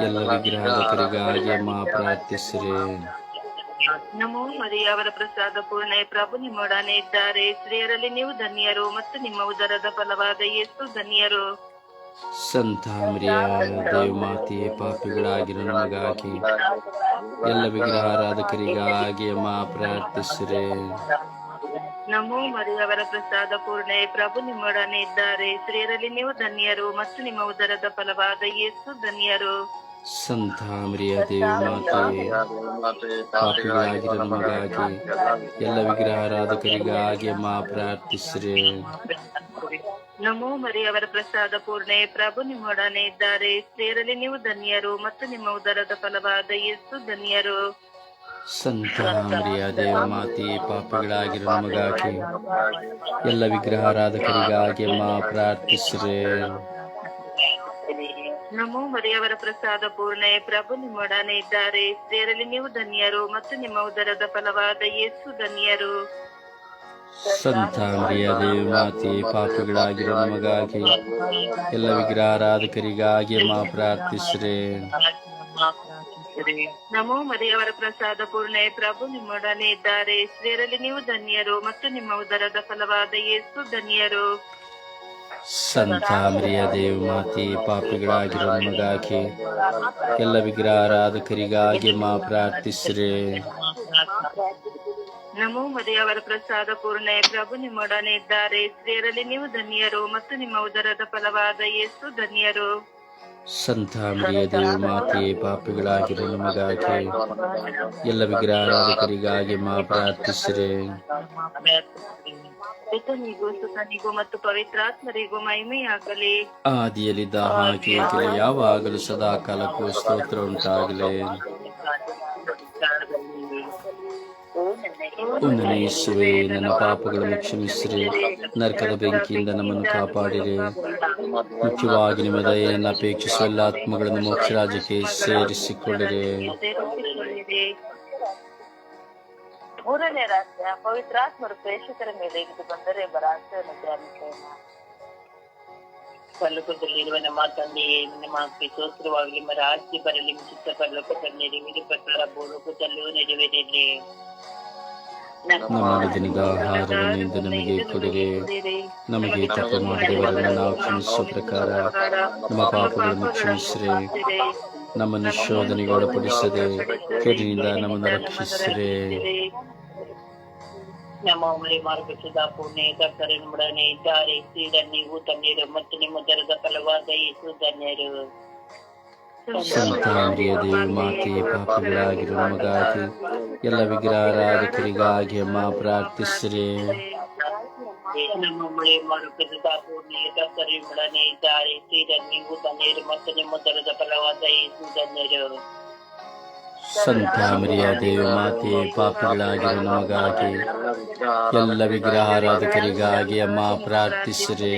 ಎಲ್ಲ ವಿಗ್ರಹಕರಿಗಾಗಿ ಮಾ ಪ್ರಾರ್ಥಿಸಿರಿ. ನಮೋ ಮರಿ ಅವರ ಪ್ರಸಾದ ಪೂರ್ಣ ಪ್ರಭು ನಿಮ್ಮೊಡನೆ ಇದ್ದಾರೆ. ಸ್ತ್ರೀಯರಲ್ಲಿ ನೀವು ಧನ್ಯರು ಮತ್ತು ನಿಮ್ಮ ಉದರದ ಫಲವಾದ ಯೇಸು ಧನ್ಯರು. ಸಂತ ದೇವ ಮಾತೆ ಪಾಪಿಗಳಾಗಿರೋ ನಮಗಾಗಿ ಎಲ್ಲ ವಿಗ್ರಹಾರಾಧಕರಿಗಾಗಿ ಮಾ ಪ್ರಾರ್ಥಿಸಿರಿ. ನಮೋ ಮರಿಯವರ ಪ್ರಸಾದ ಪೂರ್ಣೆ. ಪ್ರಭು ನಿಮ್ಮೊಡನೆ ಇದ್ದಾರೆ. ಸ್ತ್ರೀಯರಲ್ಲಿ ನೀವು ಧನ್ಯರು ಮತ್ತು ನಿಮ್ಮ ಉದರದ ಫಲವಾದ ಯೇಸು ಧನ್ಯರು. ಸಂತ ಮರಿಯ ಮಾತೆ ಮಾತೆ ಪಾಪಿಗಳಾಗಿರೋ ನಮಗಾಗಿ ಎಲ್ಲ ವಿಗ್ರಹಾರಾಧಕರಿಗಾಗಿ ಮಾ ಪ್ರಾರ್ಥಿಸ್ರಿ. ನಮೋ ಮರಿ ಅವರ ಪ್ರಸಾದ ಪೂರ್ಣೆ. ಪ್ರಭು ನಿಮ್ಮೊಡನೆ ಇದ್ದಾರೆ. ಸ್ತ್ರೀಯರಲ್ಲಿ ನೀವು ಧನ್ಯರು ಮತ್ತು ನಿಮ್ಮ ಉದರದ ಫಲವಾದ ಯೇಸು ಧನ್ಯರು. ಸಂತ ಮರಿಯ ಮಾತೆ ಪಾಪಿಗಳಾಗಿರೋ ನಮಗಾಗಿ. ಎಲ್ಲ ವಿಗ್ರಹಾರಾಧಕರಿಗಾಗಿ ಮಾ ಪ್ರಾರ್ಥಿಸ್ರೆ. ನಮೋ ಮರಿಯವರ ಪ್ರಸಾದ ಪೂರ್ಣೆ ಪ್ರಭು ನಿಮ್ಮೊಡನೆ ಇದ್ದಾರೆ. ಸ್ತ್ರೀಯರಲ್ಲಿ ನೀವು ಧನ್ಯರು ಮತ್ತು ನಿಮ್ಮ ಉದರದ ಫಲವಾದ ಯೇಸು ಧನ್ಯರು. ಸಂತ ಮರಿಯ ಮಾತೆ ಪಾಪಿಗಳಾಗಿರೋ ನಮಗಾಗಿ. ಎಲ್ಲ ವಿಗ್ರಹಾರಾಧಕರಿಗಾಗಿ ಮಾ ಪ್ರಾರ್ಥಿಸಿರಿ. ನಮೋ ಮರಿಯವರ ಪ್ರಸಾದ ಪೂರ್ಣಯ ಪ್ರಭು ನಿಮ್ಮೊಡನೆ ಇದ್ದಾರೆ. ಸ್ತ್ರೀಯರಲ್ಲಿ ನೀವು ಧನ್ಯರು ಮತ್ತು ನಿಮ್ಮ ಉದರದ ಫಲವಾದ ಯೇಸು ಧನ್ಯರು. ಸಂತ ದೇವ ಮಾತಿ ಪಾಪಿಗಳಾಗಿರೋ ನಮಗಾಗಿ ಎಲ್ಲ ವಿಗ್ರಹಾರಾಧಕರಿಗಾಗಿ ಮಾ ಪ್ರಾರ್ಥಿಸ್ರೆ. ನಮೋ ಮರಿಯವರ ಪ್ರಸಾದ ಪೂರ್ಣೆ ಪ್ರಭು ನಿಮ್ಮೊಡನೆ ಇದ್ದಾರೆ. ಸ್ತ್ರೀಯರಲ್ಲಿ ನೀವು ಧನ್ಯರು ಮತ್ತು ನಿಮ್ಮ ಉದರದ ಫಲವಾದ ಯೇಸು ಧನ್ಯರು. ಸಂತ ದೇವಿ ಮಾತೆ ಪಾಪಿಗಳಾಗಿರೋ ನಮಗಾಗಿ. ಎಲ್ಲ ವಿಗ್ರಹಾರಾಧಕರಿಗಾಗಿ ಮಾ ಪ್ರಾರ್ಥಿಸಿರಿ. ಸುತನಿಗೂ ಮತ್ತು ಪವಿತ್ರಾತ್ಮರಿಗೂ ಮಹಿಮೆಯಾಗಲಿ ಆದಿಯಲ್ಲಿದ್ದ ಹಾಗೆ ಯಾವಾಗಲೂ ಸದಾ ಕಾಲಕ್ಕೂ ಸ್ತೋತ್ರ ಉಂಟಾಗಲಿ. ಓ ನನ್ನ ಪಾಪಗಳನ್ನು ಕ್ಷಮಿಸಿರಿ. ನರಕದ ಬೆಂಕಿಯಿಂದ ನಮ್ಮನ್ನು ಕಾಪಾಡಿರಿ. ಮುಖ್ಯವಾಗಿ ನಿಮ್ಮ ದಯೆಯನ್ನು ಅಪೇಕ್ಷಿಸುವ ಎಲ್ಲ ಆತ್ಮಗಳನ್ನು ಮೋಕ್ಷ ರಾಜ್ಯಕ್ಕೆ ಸೇರಿಸಿಕೊಳ್ಳಿರಿ. ಮೂರನೇ ರಾಜ್ಯ ಪವಿತ್ರಾತ್ಮರು ಪ್ರೇಕ್ಷಕರ ಮೇಲೆ ಇದು ಬಂದರೆ ಎಂಬ ರಹಸ್ಯವನ್ನು ಧ್ಯಾನಿಸೋಣ ಪರಲೋಕದಲ್ಲಿರುವ ನಮ್ಮ ತಂದೆಯೇ ನಿಮ್ಮ ಸ್ತೋತ್ರವಾಗಲಿ. ನಿಮ್ಮ ರಾಜ್ಯ ಬರಲಿ ಚಿತ್ತ ಪರಲೋಕದಲ್ಲಿ ವಿಧಿ ಪ್ರಕಾರ ಭೂಲೋಕದಲ್ಲೂ ನೆರವೇರಲಿ ನಮ್ಮ ದಿನದ ಆಹಾರವನ್ನು ನಮಗೆ ಕೊಡಿರಿ ನಮಗೆ ತಪ್ಪು ಮಾಡಿದವರನ್ನು ನಾವು ಕ್ಷಮಿಸುವ ಪ್ರಕಾರ ನಮ್ಮ ಪಾಪಗಳನ್ನು ಕ್ಷಮಿಸಿರಿ ನಮ್ಮನ್ನು ಶೋಧನೆಗೆ ಒಳಪಡಿಸದೆ ಕೆಡಿನಿಂದ ನಮ್ಮನ್ನು ರಕ್ಷಿಸಿರಿ ನಮ್ಮ ಮಳೆ ಮಾರ್ಗದ ಪುಣ್ಯ ಕರ್ತರನ್ನುಡನೆ ಇದ್ದಾರೆ ಸೀದ ನೀವು ಮತ್ತು ನಿಮ್ಮ ದರದ ಫಲವಾದ ಯೇಸು ಧನ್ಯರು ಸಂತಾಂದ್ರಿಯ ದೇವಿ ಮಾತೆ ಪಾಪಿಗಳಾಗಿರುವ ನಮಗಾಗಿ. ಎಲ್ಲ ವಿಗ್ರಹಾರಾಧಕರಿಗಾಗಿ ಅಮ್ಮ, ಪ್ರಾರ್ಥಿಸ್ರಿ. ನಮ್ಮ ಮಳೆ ಮಾರ್ಗದ ಪುಣ್ಯ ಕರ್ತರನ್ನುಡನೆ ಇದ್ದಾರೆ ನೀವು ಮತ್ತು ನಿಮ್ಮ ದರದ ಫಲವಾದ ಧನ್ಯರು ಸಂತಾಮರಿಯ ದೇವ, ಮಾತೆ ಪಾಪಿಗಳಾಗಿರುವ ನಮಗಾಗಿ. ಎಲ್ಲ ವಿಗ್ರಹಾರಾಧಕರಿಗಾಗಿ ಅಮ್ಮ, ಪ್ರಾರ್ಥಿಸಿರಿ.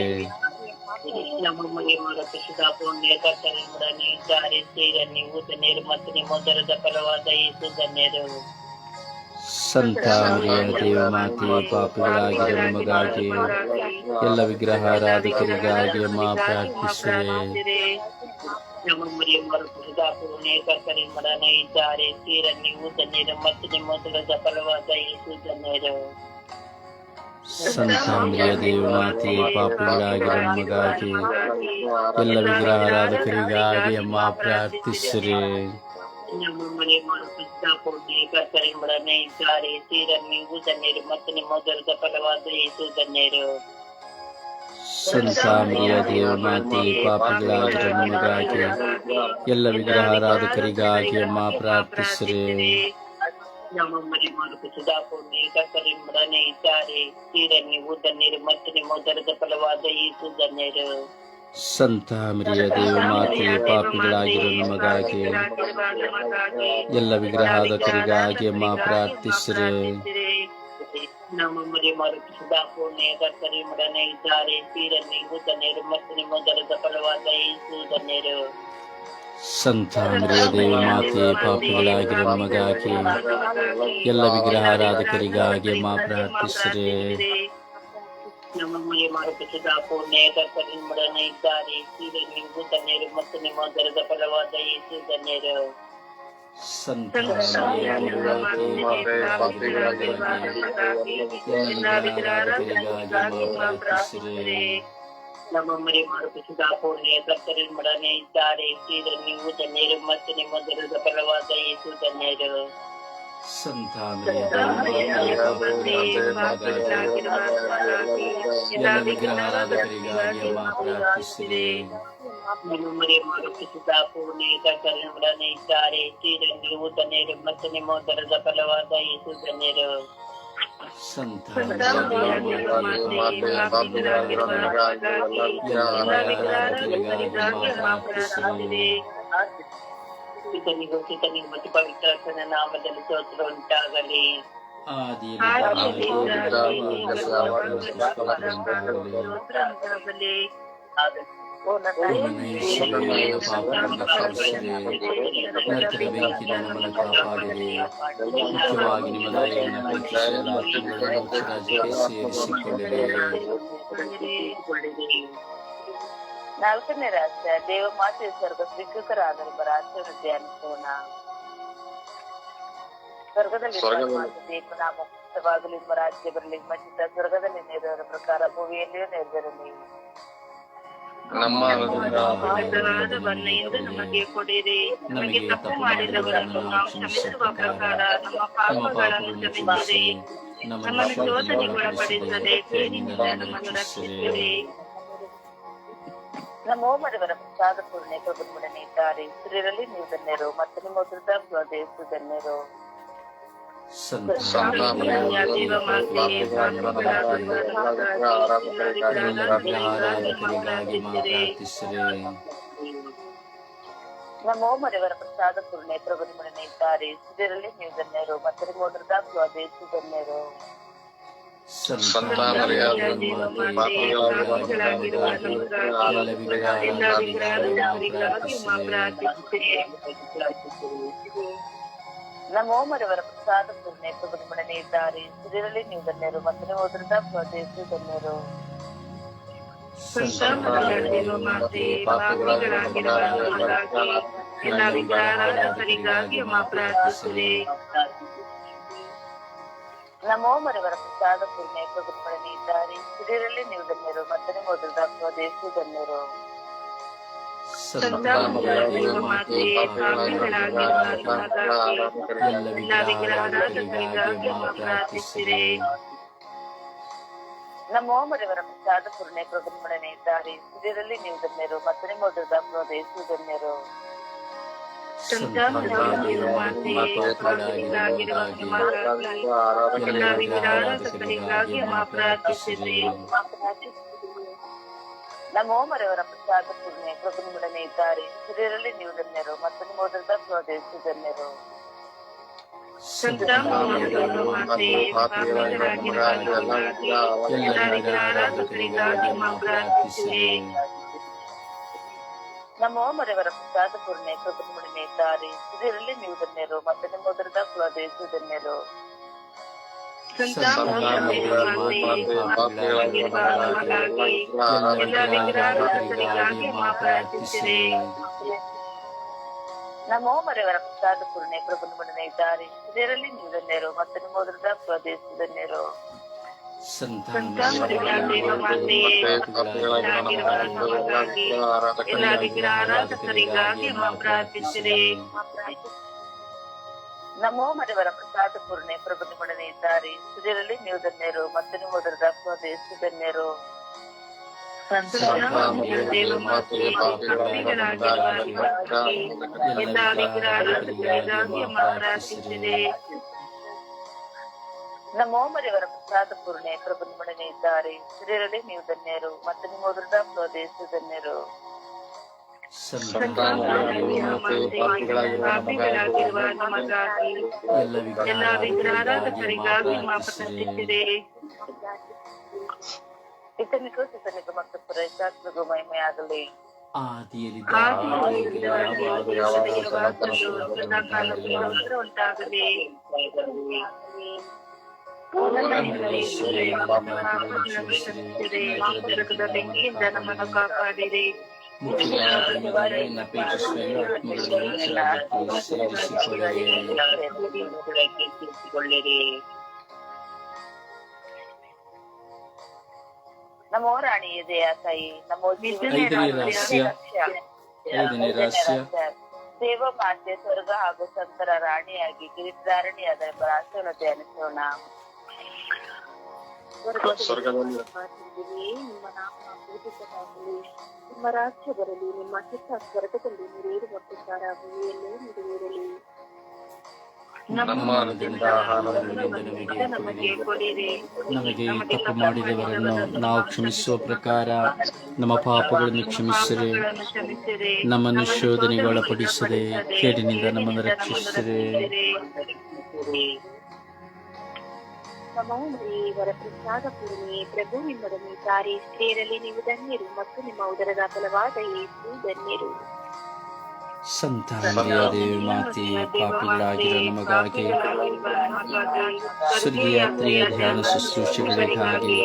ನಮ್ಮ ಮಳೆ ಮಾರ್ಗದ ಪುಣ್ಯ ಕರ್ತರನ್ನುಡನೆ ಇದ್ದಾರೆ ಸೀದ ನೀವು ತಣ್ಣೀರು ಮತ್ತು ನಿಮ್ಮ ದರದ ಫಲವಾದ ಯೇಸು ಧನ್ಯರು ಸಂತಾಮರಿಯ ದೇವ ಮಾತೆ ಪಾಪಿಗಳಾಗಿರುವ ನಮಗಾಗಿ ಎಲ್ಲ ವಿಗ್ರಹಾರಾಧಕರಿಗಾಗಿ ಅಮ್ಮ ಪ್ರಾರ್ಥಿಸಿರಿ ನಮ್ಮ ಮರಿಯ ಮರುಪುರದ ಪೂರ್ಣೆ ಕರ್ತರಿಮಡನ ಇದ್ದಾರೆ ತೀರ ನೀವು ಧನ್ಯರು ಮತ್ತು ನಿಮ್ಮ ದೊಡ್ಡ ಫಲವಾದ ಯೇಸು ಧನ್ಯರು ಸಂತಾಮರಿಯ ದೇವ ಪಾಪಿಗಳಾಗಿ ನಮಗಾಗಿ ಎಲ್ಲ ವಿಗ್ರಹಾರಾಧಕರಿಗಾಗಿ ಅಮ್ಮ ಪ್ರಾರ್ಥಿಸಿರಿ ನಮ್ಮ ಪೂರ್ಣೆ ಕರ್ತರಿಮಡನ ಇದ್ದಾರೆ ತೀರ ನೀವು ಧನ್ಯರು ಮತ್ತು ನಿಮ್ಮ ದೊಡ್ಡ ಫಲವಾದ ಯೇಸು ಧನ್ಯರು ಸಂತಾಮರಿಯ ದೇವಮಾತೆ ಪಾಪಿಗಳಾಗಿರುವ ನಮಗಾಗಿ ಎಲ್ಲ ವಿಗ್ರಹಾರಾಧಕರಿಗಾಗಿ ಅಮ್ಮ ಪ್ರಾರ್ಥಿಸಿರಿ ನಮ್ಮ ಮರಿಯ ಮರುಪುರದ ಪೂರ್ಣೆ ಕರ್ತರಿಮಡನ ಇದ್ದಾರೆ. ತೀರ ನೀವು ಧನ್ಯರು ಮತ್ತು ನಿಮ್ಮ ದೊಡ್ಡ ಫಲವಾದ ಯೇಸು ಧನ್ಯರು. ಸಂತಾಮರಿಯ ದೇವ ಮಾತೆ ಪಾಪಿಗಳಾಗಿರೋ ನಮಗಾಗಿ ಎಲ್ಲ ವಿಗ್ರಹಾಧಕರಿಗಾಗಿ ಅಮ್ಮ ಪ್ರಾರ್ಥಿಸಿರಿ. ನಮ್ಮ ಮರಿ ಮಾರುಕಟ್ಟೆದ ಸುಧಾಪೂರ್ಣಿ ಮಡನೆ ಇದ್ದಾರೆ. ತೀರ ನೀವು ಧನ್ಯರು ಮತ್ತು ನಿಮ್ಮ ದರದ ಫಲವಾದ ಈ ಧನ್ಯರು. ಸಂತಾಮರಿಯ ದೇವ ಮಾತೆ ಪಾಪಿಗಳಾಗಿರುವ ನಮಗಾಗಿ ಎಲ್ಲ ವಿಗ್ರಹಾರಾಧಕರಿಗಾಗಿ ಅಮ್ಮ ಪ್ರಾರ್ಥಿಸಿರಿ ನಮ್ಮ ಮನೆ ಮಾರುಕಟ್ಟೆದ ಪುಣ್ಯ ಕರ್ತರಿ ಮಡನೆ ಇದ್ದಾರೆ ತೀರ ನೀವು ಧನ್ಯರು ಮತ್ತು ನಿಮ್ಮ ದರದ ಫಲವಾದ ಯೇಸು ಧನ್ಯರು ಸಂತಾಮರಿಯ ದೇವ ಮಾತೆ ಪಾಪಿಗಳಾಗಿರುವ ಎಲ್ಲ ವಿಗ್ರಹಾರಾಧಕರಿಗಾಗಿ ಅಮ್ಮ ಪ್ರಾರ್ಥಿಸಿರಿ ನಮ್ಮ ಮನೆ ಮಾರುಕಟ್ಟೆದ ಪುಣ್ಯ ಕರ್ತರಿ ಮಡನೆ ಇದ್ದಾರೆ ತೀರ ನೀವು ಧನ್ಯರು ಮತ್ತು ನಿಮ್ಮ ದರದ ಫಲವಾದ ಯೇಸು ಧನ್ಯರು ಸಂತಾಮರಿಯ ದೇವ ಮಾತೆ ಪಾಪಿಗಳಾಗಿರುವ ಎಲ್ಲ ವಿಗ್ರಹಾರಾಧಕರಿಗಾಗಿ ಅಮ್ಮ ಪ್ರಾರ್ಥಿಸಿರಿ ನಿಮ್ಮ ಮನೆ ಮಾರುಕಟ್ಟೆದ ಪೂರ್ಣೆ ಕರ್ತರನ್ನು ಇದ್ದಾರೆ ತೀರ ನೀವು ಧನ್ಯರು ಮತ್ತು ನಿಮ್ಮ ದರದ ಫಲವಾದ ಯೇಸು ಧನ್ಯರು ಪ್ರಾರ್ಥಿಸಿರಿ ಪಿತನಿಗೂ ಪಿತನಿಗೂ ಮತ್ತು ಪವಿತ್ರಾತ್ಮನ ನಾಮದಲ್ಲಿ ಸ್ತೋತ್ರ ಉಂಟಾಗಲಿ ಆದಿಯಲ್ಲಿ ಓ ನನ್ನ ನರಕದ ಬೆಂಕಿಯಿಂದ ನಮ್ಮನ್ನು ಕಾಪಾಡಿರಿ ಮುಖ್ಯವಾಗಿ ನಿಮ್ಮ ದಯೆಯನ್ನು ಪ್ರೀತಿಸಲು ಆತ್ಮಗಳನ್ನು ರಾಜ್ಯಕ್ಕೆ ಸೇರಿಸಿಕೊಳ್ಳಿರಿ ನಾಲ್ಕನೇ ರಹಸ್ಯ ದೇವ ಮಾತೆ ಸ್ವರ್ಗ ಸ್ವೀಕೃತರಾದವರ ರಹಸ್ಯವನ್ನು ಧ್ಯಾನಿಸೋಣ ಸ್ವರ್ಗದಲ್ಲಿ ಸ್ವರ್ಗದಲ್ಲಿ- ದೇವನಾಮ ಮುಕ್ತವಾಗಲಿ ನಿಮ್ಮ ರಾಜ್ಯ ಬರಲಿ ನಿಮ್ಮ ಚಿತ್ತ ಸ್ವರ್ಗದಲ್ಲಿ ನೆರವೇರ ಪ್ರಕಾರ ಭೂಮಿಯಲ್ಲಿಯೂ ನೆರವೇರಲಿ ನಮ್ಮ ಬನ್ನೆಯಿಂದ ನಮಗೆ ಕೊಡಿರಿ. ನಮಗೆ ತಪ್ಪು ಮಾಡಿದವರನ್ನು ನಾವು ಕ್ಷಮಿಸುವ ಪ್ರಕಾರ ನಮ್ಮ ಪಾಪಗಳನ್ನು ಕ್ಷಮಿಸಿರಿ. ನಮ್ಮನ್ನು ಶೋಧನೆಗೆ ಒಳಪಡಿಸದೆ ಕೇಳಿನಿಂದ ನಮ್ಮನ್ನು ರಕ್ಷಿಸಿರಿ. ನಮ್ಮ ಓಮರವರ ಪ್ರಸಾದ ಪೂರ್ಣೆ ಪ್ರಭುತ್ವನೇ ಇದ್ದಾರೆ ಇದರಲ್ಲಿ ನೀವು ಧನ್ಯರು ಮತ್ತು ನಿಮ್ಮ ಉದ್ರದ ಸ್ವದೇಶ ಧನ್ಯರು ಓಮರವರ ಪ್ರಸಾದ ಪೂರ್ಣೆ ಪ್ರಭುಮಡನೆ ಇದ್ದಾರೆ ಸ್ತ್ರೀಯರಲ್ಲಿ ನೀವು ಧನ್ಯರು ಮತ್ತು ನಿಮ್ಮ ಉದ್ರದ ಸ್ವದೇಶ ಧನ್ಯರು ಸಂತಾಮರಿಯ ದೇವ ಮಾತೆ ಪಾಪಿಗಳಾಗಿರುವ ನಮಗಾಗಿ ಎಲ್ಲ ವಿಗ್ರಹಾರಾಧಕರಿಗಾಗಿ ನಮ್ಮ ಓಮರವರ ಪ್ರಸಾದ ಪೂರ್ಣೆ ಪ್ರಭುಮಡನೆ ಇದ್ದಾರೆ. ಸಿರಿರಲ್ಲಿ ನೀವು ಧನ್ಯರು ಮತ್ತು ನೀವು ಉದ್ರದ ಸ್ವದೇಶ ಧನ್ಯರು. ಎಲ್ಲ ವಿಗ್ರಹಾರಾಧಕರಿಗಾಗಿ ಅಮ್ಮ ಪ್ರಾರ್ಥಿಸಿರಿ ನಮೋ ಪ್ರಸಾದ ಪೂರ್ಣೆ ಪ್ರಭುತ್ವನೇ ಇದ್ದಾರೆ. ಸಿರಿರಲ್ಲಿ ನೀವು ಧನ್ಯರು ಮತ್ತೆ ನಿಮ್ಮ ಉದರದಾಗುವ ದೇಶು ಧನ್ಯರು. ಸಂತಾನಮಯ ಮಾತೆ ಪಾಪಿಗಳಾಗಿರುವ ನಮಗಾಗಿ ಎಲ್ಲ ವಿಗ್ರಹಾರಾಧಕರಿಗಾಗಿ ಅಮ್ಮ ಪ್ರಾರ್ಥಿಸಿರೆ ನಮೋ ಮರಿವರ ಪ್ರಸಾದ ಪೂರ್ಣೆ ಪ್ರಭುತ್ವನೇ ಇದ್ದಾರೆ ಹಿರಿಯರಲ್ಲಿ ನೀವು ಧನ್ಯರು ಮತ್ತೆ ನಿಮ್ಮ ಉದರದಾಗುವ ದೇಶು ಧನ್ಯರು ಸಂತಾನಮಯ ಮಾತೆ ಪಾಪಿಗಳಾಗಿರುವ ನಮಗಾಗಿ ಎಲ್ಲ ವಿಗ್ರಹಾರಾಧಕರಿಗಾಗಿ ಅಮ್ಮ ಪ್ರಾರ್ಥಿಸಿರೆ ನಮೋ ಮರೆಯವರ ಪ್ರಸಾದ ಪೂರ್ಣೆ ಪ್ರಭುನಿಮಡನೆ ಇದ್ದಾರೆ ಹಿರಿಯರಲ್ಲಿ ನೀವು ಧನ್ಯರು ಮತ್ತು ನಿಮ್ಮ ಉದರದಾಗುವ ದೇಶು ಧನ್ಯರು ಸಂತಾನಮಯ ಮಾತೆ ಪಾಪಿಗಳಾಗಿರುವ ನಮಗಾಗಿ ಎಲ್ಲ ವಿಗ್ರಹಾರಾಧಕರಿಗಾಗಿ ಅಮ್ಮ ಪ್ರಾರ್ಥಿಸಿರೆ ನಮೋ ಮರೆಯವರ ಪ್ರಸಾದ ಪೂರ್ಣೆ ಪ್ರಭುನಿಮಡನೆ ಇದ್ದಾರೆ ಹಿರಿಯರಲ್ಲಿ ನೀವು ಧನ್ಯರು ಮತ್ತು ನಿಮ್ಮ ಉದರದಾಗುವ ದೇಶು ಧನ್ಯರು ನಮೋ ಮರೆಯವರ ಪ್ರಸಾದ ಪೂರ್ಣೆ ಪ್ರಭುನಿಮಡನೆ ಇದ್ದಾರೆ ಇದರಲ್ಲಿ ನೀವು ಧನ್ಯರು ಮತ್ತು ನಿಮ್ಮ ಉದರದಾಗುವ ಪ್ರದೇಶ ಧನ್ಯರು ಸಂತಾನಮಯ ಮಾತೆ ಆರಾಧಕರಿಗಾಗಿ ಮಾ ಎಲ್ಲ ಪ್ರಾರ್ಥಿಸಿರೆ ನಮೋ ಮರೆಯವರ ಪ್ರಸಾದ ಪೂರ್ಣೆ ಪ್ರಭುನಿಮಡನೆ ಇದ್ದಾರೆ. ಹಿರಿಯರಲ್ಲಿ ನೀವು ಧನ್ಯರು, ಮತ್ತು ನಿಮ್ಮ ಧನ್ಯರು ಅಮ್ಮ ಪ್ರಾರ್ಥಿಸಿರೆ ನಮೋ ಮರೆಯವರ ಪ್ರಸಾದ ಪೂರ್ಣೆ ಪ್ರಭುನಿಮಡನೆ ಇದ್ದಾರೆ. ಹಿರಿಯರಲ್ಲಿ ನೀವು ಧನ್ಯರು, ಮತ್ತು ನಿಮ್ಮ ಎಷ್ಟು ದೇಶು ಎಲ್ಲ ವಿಗ್ರಹಾರಾಧಕರಿಗಾಗಿ ಅಮ್ಮ ಪ್ರಾರ್ಥಿಸಿರೆ ಇತನಿಗೂ ಸಿತನಿಗೂ ಮತ್ತು ಪುರೈಸಾತ್ಮಗೂ ಮಹಿಮೆಯಾಗಲಿ ಆದಿಯಲ್ಲಿದ್ದ ಉಂಟಾಗದೆ ಬೆಂಕಿಯಿಂದ ನಮ್ಮನ್ನು ಕಾಪಾಡಿದೆ ಸೇರಿಸಿಕೊಳ್ಳಿರಿ ನಮೋ ರಾಣಿ ಇದೆಯ ತಾಯಿ ನಮೋ ಐದನೇ ರಹಸ್ಯ ಐದನೇ ರಹಸ್ಯ ದೇವ ಮಾತೆ ಸ್ವರ್ಗ ಹಾಗೂ ಸಂತರ ರಾಣಿಯಾಗಿ ಗಿರಿಧಾರಣಿಯಾದ ರಹಸ್ಯವನ್ನು ಧ್ಯಾನಿಸೋಣ ನಿಮ್ಮ ನಿಮ್ಮ ರಾಜ್ಯ ಬರಲಿ, ನಿಮ್ಮ ಚಿತ್ತ ಸ್ವರ್ಗದಲ್ಲಿ ನೆರವೇರುವ ಪ್ರಕಾರ ಭೂಮಿಯಲ್ಲೂ ನೆರವೇರಲಿ. ನಮ್ಮ ಆಹಾರವನ್ನು ನಮಗೆ ನಮಗೆ ತಪ್ಪು ಮಾಡಿದವರನ್ನು ನಾವು ಕ್ಷಮಿಸುವ ಪ್ರಕಾರ ನಮ್ಮ ಪಾಪಗಳನ್ನು ಕ್ಷಮಿಸಿರಿ. ನಮ್ಮ ಕ್ಷಮಿಸಿರಿ ನಮ್ಮನ್ನು ಒಳಪಡಿಸದೆ ಕೇಡಿನಿಂದ ನಮ್ಮನ್ನು ರಕ್ಷಿಸಿರಿ. ನಮೋ ಮರಿ ವರಪ್ರಸಾದ ಪೂರ್ಣಿ ಪ್ರಭು ನಿಮ್ಮೊಡನೆ ಸಾರಿ ಸ್ತ್ರೀಯರಲ್ಲಿ ನೀವು ಧನ್ಯರು ಮತ್ತು ನಿಮ್ಮ ಉದರದ ಫಲವಾದ ಯೇಸು ಧನ್ಯರು. ಸಂತಾನಮಯ ದೇವಿ ಮಾತೆ ಪಾಪಿಗಳಾಗಿರೋ ನಮಗಾಗಿ. ಸ್ವರ್ಗಯಾತ್ರೆಯ ಧ್ಯಾನ ಶುಶ್ರೂಷೆಗಳಿಗಾಗಿ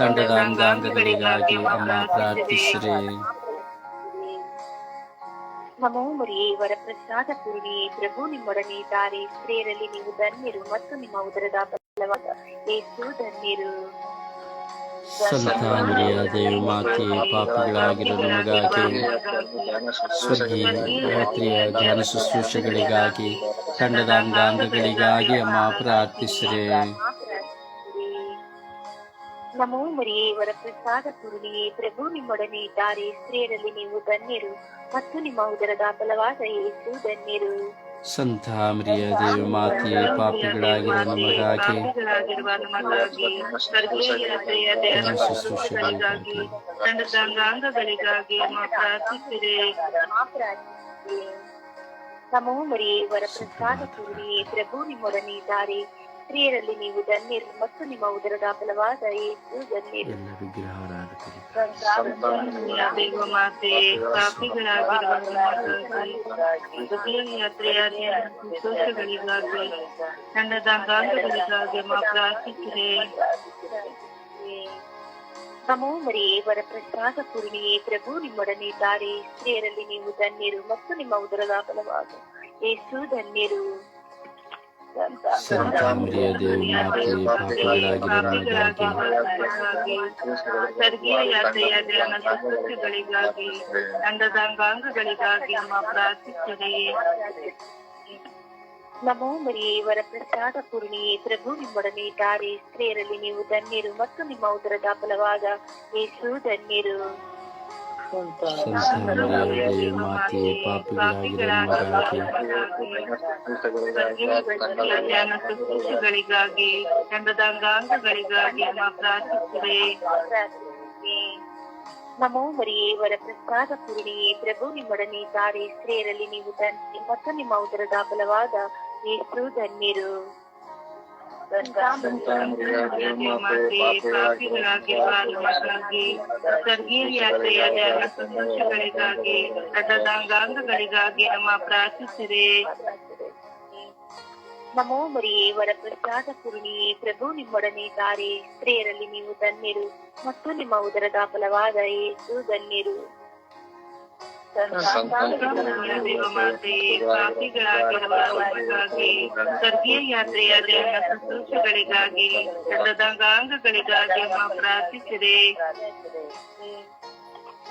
ತಂಡದ ಅಂಗಾಂಗಗಳಿಗಾಗಿ ಅಮ್ಮ ಪ್ರಾರ್ಥಿಸಿರಿ. ನಮೋ ಮರಿಯೇ ವರಪ್ರಸಾದ ಪೂರ್ಣಿ ಪ್ರಭು ನಿಮ್ಮೊಡನೆ ದಾರಿ ಸ್ತ್ರೀಯರಲ್ಲಿ ನೀವು ಧನ್ಯರು ಮತ್ತು ನಿಮ್ಮ ಉದರದ ಫಲವಾದ ಯೇಸು ಧನ್ಯರು ಸಂತಾನಮಯ ದೇವಿ ಮಾತೆ, ಪಾಪಿಗಳಾಗಿರೋ ನಮಗಾಗಿ, ಸ್ವರ್ಗೀಯ ಯಾತ್ರೆಯ ಧ್ಯಾನ ಶುಶ್ರೂಷೆಗಳಿಗಾಗಿ, ತಂಡದ ಅಂಗಾಂಗಗಳಿಗಾಗಿ ಅಮ್ಮ ಪ್ರಾರ್ಥಿಸಿರಿ. ನಮೋ ಮರಿಯೇ, ವರಪ್ರಸಾದ ಪೂರ್ಣಿಯೇ, ಪ್ರಭು ನಿಮ್ಮೊಡನೆ ಇದ್ದಾರೆ. ಸ್ತ್ರೀಯರಲ್ಲಿ ನೀವು ಧನ್ಯರು ಮತ್ತು ನಿಮ್ಮ ಉದರದ ಬಲವಾದ ಯೇಸು ಧನ್ಯರು. ಸಂತಾಮರಿಯ ದೇವಿ ಮಾತೆ ಪಾಪಿಗಳಾಗಿರೋ ನಮಗಾಗಿ. ಪಾಪಿಗಳಾಗಿರುವ ನಮಗಾಗಿ ನಮೋ ಮರಿಯೇ ವರಪ್ರಸಾದ ಪೂರ್ಣಿಯೇ ಪ್ರಭು ನಿಮ್ಮೊಡನೆ ಇದ್ದಾರೆ. ಸ್ತ್ರೀಯರಲ್ಲಿ ನೀವು ಧನ್ಯರು ಮತ್ತು ನಿಮ್ಮ ಉದರದ ಬಲವಾದ ಏಸು ಧನ್ಯರು ಎಲ್ಲ ವಿಗ್ರಹಾರಾಧಕರಿಗೆ ದೇವ ಮಾತೆ ಪಾಪಿಗಳಾಗಿರುವ ನಮಗಾಗಿ ಸ್ವರ್ಗೀಯ ಯಾತ್ರೆಯ ದೇವರ ಶುಶ್ರೂಷೆಗಳಿಗಾಗಿ ತಂಡದ ಅಂಗಾಂಗಗಳಿಗಾಗಿ ಅಮ್ಮ ಪ್ರಾರ್ಥಿಸಿರಿ ನಮೋ ಮರಿಯೇ ವರಪ್ರಸಾದ ಪೂರ್ಣಿಯೇ ಪ್ರಭು ನಿಮ್ಮೊಡನೆ ಇದ್ದಾರೆ. ಸ್ತ್ರೀಯರಲ್ಲಿ ನೀವು ಧನ್ಯರು ಮತ್ತು ನಿಮ್ಮ ಉದರದ ಬಲವಾದ ಯೇಸು ಧನ್ಯರು. ಸಂತ ಮರಿಯ ದೇವಮಾತೆ ಪಾಪಿಗಳಾಗಿರೋ ನಮಗಾಗಿ ಸ್ವರ್ಗೀಯ ಯಾತ್ರೆಯ ಧ್ಯಾನ ಶುಶ್ರೂಷೆಗಳಿಗಾಗಿ ಅಂಗದಾಂಗಾಂಗಗಳಿಗಾಗಿ ನಮ್ಮ ಪ್ರಾರ್ಥಿಸಿದೆಯೇ. ನಮೋ ಮರಿಯೇ ವರಪ್ರಸಾದ ಪೂರ್ಣಿಯೇ ಪ್ರಭು ನಿಮ್ಮೊಡನೆ ಇದ್ದಾರೆ. ಸ್ತ್ರೀಯರಲ್ಲಿ ನೀವು ಧನ್ಯರು ಮತ್ತು ನಿಮ್ಮ ಉದರದ ಫಲವಾದ ಯೇಸು ಧನ್ಯರು. ಸಂತ ಮರಿಯ ದೇವಮಾತೆ ಪಾಪಿಗಳಾಗಿರೋ ನಮಗಾಗಿ ಧ್ಯಾನ ಶುಶ್ರೂಷೆಗಳಿಗಾಗಿ ಅಂಗದಾಂಗಾಂಗಗಳಿಗಾಗಿ ನಮ್ಮ ಪ್ರಾರ್ಥಿಸಿದೆಯೇ ನಮೋ ಮರಿಯೇ ವರಪ್ರಸಾದ ಪೂರ್ಣಿಯೇ ಪ್ರಭು ನಿಮ್ಮೊಡನೆ ಇದ್ದಾರೆ. ಸ್ತ್ರೀಯರಲ್ಲಿ ನೀವು ಧನ್ಯರು ಮತ್ತು ನಿಮ್ಮ ಉದರದ ಬಲವಾದ ಯೇಸು ಧನ್ಯರು. ಪಾಪಿಗಳಾಗಿರುವ ನಮಗಾಗಿ ಸ್ವರ್ಗೀಯ ಯಾತ್ರೆಯ ಧ್ಯಾನ ಶುಶ್ರೂಷೆಗಳಿಗಾಗಿ ಅಂಗದಾಂಗಾಂಗಗಳಿಗಾಗಿ ನಮ್ಮ ಪ್ರಾರ್ಥಿಸಿದೆ ನಮೋ ಮರಿಯೇ ವರಪ್ರಸಾದ ಪೂರ್ಣಿಯೇ, ಪ್ರಭು ನಿಮ್ಮೊಡನೆ ದಾರಿ ಸ್ತ್ರೀಯರಲ್ಲಿ ನೀವು ಧನ್ಯರು ಮತ್ತು ನಿಮ್ಮ ಉದರದ ಫಲವಾದ ಏಸು ಧನ್ಯರು. ಪಾಪಿಗಳಾಗಿರುವ ಸ್ವರ್ಗೀಯ ಯಾತ್ರೆಯ ದೇಹ ಶುಶ್ರೂಷೆಗಳಿಗಾಗಿ ಅಂಗದಾಂಗಾಂಗಗಳಿಗಾಗಿ ನಮ್ಮ ಪ್ರಾರ್ಥಿಸಿದೆ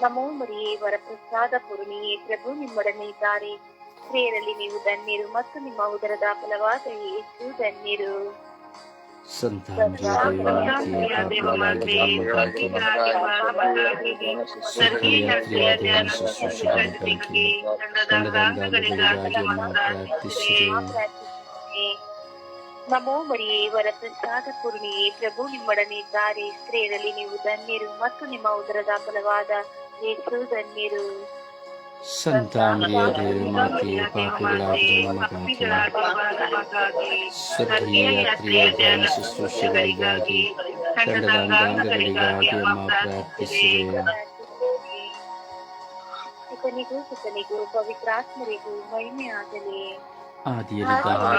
ನಮೋ ಮರಿಯೇ ವರಪ್ರಸಾದ ಪೂರ್ಣಿಯೇ ಪ್ರಭು ನಿಮ್ಮೊಡನೆ ಇದ್ದಾರೆ. ಸ್ತ್ರೀಯರಲ್ಲಿ ನೀವು ಧನ್ಯರು ಮತ್ತು ನಿಮ್ಮ ಉದರದ ಫಲವಾದ ಯೇಸು ಧನ್ಯರು. ಸಂತ ಮರಿಯ ದೇವಮಾತೆ ಪಾಪಿಗಳಾಗಿರೋ ನಮಗಾಗಿ ಸ್ವರ್ಗೀಯ ಯಾತ್ರೆಯ ಧ್ಯಾನ ಶುಶ್ರೂಷೆಗಳಿಗಾಗಿ ಅಂಗದಾಂಗಾಂಗಗಳಿಗಾಗಿ ನಮ್ಮ ಪ್ರಾರ್ಥಿಸಿದೆ ನಮೋ ಮರಿಯೇ ವರಪ್ರಸಾದ ಪೂರ್ಣಿಯೇ ಪ್ರಭು ನಿಮ್ಮೊಡನೆ ಇದ್ದಾರೆ ಸ್ತ್ರೀಯರಲ್ಲಿ ನೀವು ಧನ್ಯರು ಮತ್ತು ನಿಮ್ಮ ಉದರದ ಫಲವಾದ ಯೇಸು ಧನ್ಯರು ಸಂತ ಮರಿಯ ದೇವಮಾತೆ ಪಾಪಿಗಳಾಗಿರೋ ನಮಗಾಗಿ ಸ್ವರ್ಗೀಯ ಯಾತ್ರೆಯ ಧ್ಯಾನ ಶುಶ್ರೂಷೆಗಳಿಗಾಗಿ ತಂಡದಂಗಾಂಗಗಳಿಗಾಗಿ ಅಮ್ಮ ಪ್ರಾರ್ಥಿಸಿದೆ ಸುತನಿಗೂ ಸುತನಿಗೂ ಪವಿತ್ರಾತ್ಮರಿಗೂ ಮಹಿಮೆ ಆಗಲಿ ಆದಿಯಲ್ಲಿದ್ದ ಹಾಗೆ ಈಗಲೇ ಯಾವಾಗಲೂ ಸದಾ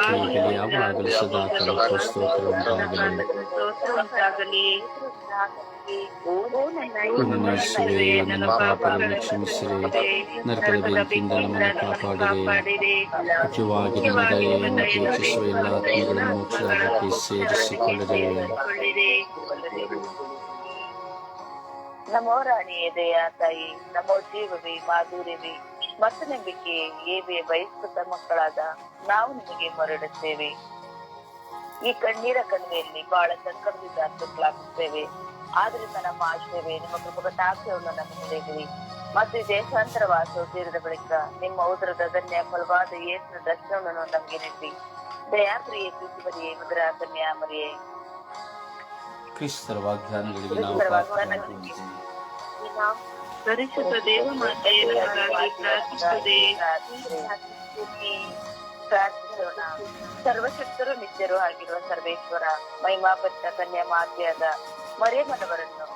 ಕಾಲಕ್ಕೂ ಸ್ತೋತ್ರ ಉಂಟಾಗಲಿ ಸ್ತೋತ್ರ ಉಂಟಾಗಲಿ ಓ ನನ್ನ ನನ್ನ ಯೇಸುವೇ ನನ್ನ ಪಾಪಗಳನ್ನು ಕ್ಷಮಿಸಿರಿ ನರಕದ ಬೆಂಕಿಯಿಂದ ನಮ್ಮನ್ನು ಕಾಪಾಡಿರಿ ಮುಖ್ಯವಾಗಿ ನನ್ನ ದಯೆಯನ್ನು ಅಪೇಕ್ಷಿಸುವ ಎಲ್ಲ ಆತ್ಮಗಳನ್ನು ಮೋಕ್ಷಕ್ಕೆ ಸೇರಿಸಿಕೊಳ್ಳಿರಿ ನಮೋ ರಾಣಿಯೇ ದಯಾ ತಾಯಿ ನಮೋ ಜೀವವೇ ಮಾಧುರ್ಯವೇ ಮತ್ತು ನಂಬಿಕೆ ಏವೆ ಬಯಸ್ಕೃತ ಮಕ್ಕಳಾದ ನಾವು ನಿಮಗೆ ಹೊರಡುತ್ತೇವೆ ಈ ಕಣ್ಣೀರ ಕಣಿವೆಯಲ್ಲಿ ಬಹಳ ಸಂಕಟದಿಂದ ತುಕ್ಕಲಾಗುತ್ತೇವೆ ಆದ್ರಿಂದ ನಮ್ಮ ಆಶ್ರಯವೇ ನಿಮ್ಮ ಕೃಪಕಟಾಕ್ಷವನ್ನು ನಮ್ಮ ಮುಂದೆಗಿರಿ ಮತ್ತು ದೇಶಾಂತರ ವಾಸವು ತೀರಿದ ಬಳಿಕ ನಿಮ್ಮ ಉದರದ ಧನ್ಯ ಫಲವಾದ ಯೇಸುನ ದರ್ಶನವನ್ನು ನಮಗೆ ನೀಡಿ ದಯಾಪ್ರಿಯೆ ಪ್ರೀತಿಪರಿಯೇ ಮಧುರ ಕನ್ಯಾಮರಿಯೇ ಕ್ರಿಸ್ತರ ವಾಗ್ದಾನಗಳಿಗೆ ನಾವು ಪ್ರಾರ್ಥನೆ ಈ ನಾವು ದೇವ ಸರ್ವಶಕ್ತರು ನಿತ್ಯರು ಆಗಿರುವ ಸರ್ವೇಶ್ವರ, ಮಹಿಮಾಪತ್ತ ಕನ್ಯಾ ಮಾತೆಯಾದ ಮರೇಮನವರನ್ನು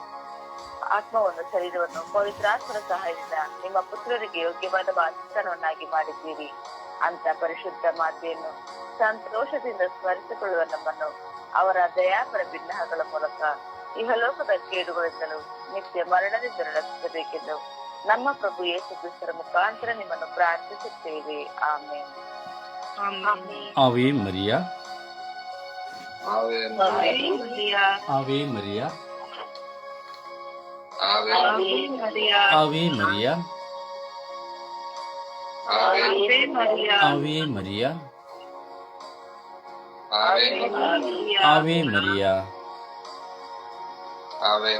ಆತ್ಮವನ್ನು ಶರೀರವನ್ನು ಪವಿತ್ರಾತ್ಮನ ಸಹಾಯದಿಂದ ನಿಮ್ಮ ಪುತ್ರರಿಗೆ ಯೋಗ್ಯವಾದ ವಾಸಸ್ಥಾನವನ್ನಾಗಿ ಮಾಡಿದ್ದೀರಿ. ಅಂತ ಪರಿಶುದ್ಧ ಮಾತೆಯನ್ನು ಸಂತೋಷದಿಂದ ಸ್ಮರಿಸಿಕೊಳ್ಳುವ ನಮ್ಮನ್ನು ಅವರ ದಯಾಪರ ಭಿನ್ನಹಗಳ ಮೂಲಕ ಇಹಲೋಕದ ಕೇಡುಗಳಿಂದಲೂ ನಿತ್ಯ ಮರಣದಿಂದ ರಕ್ಷಿಸಬೇಕೆಂದು ನಮ್ಮ ಪ್ರಭು ಯೇಸು ಕ್ರಿಸ್ತರ ಮುಖಾಂತರ ನಿಮ್ಮನ್ನು ಪ್ರಾರ್ಥಿಸುತ್ತೇವೆ ಆಮೇಲೆ ಆಮೆನ್. ಆವೆ ಮರಿಯಾ ಆವೆ ಆವೆ ಮರಿಯ ಆವೆ ಮರಿಯಾ ಆವೆ ಆವೆ ಮರಿಯ ಆವೆ ಮರಿಯಾ ಆವೆ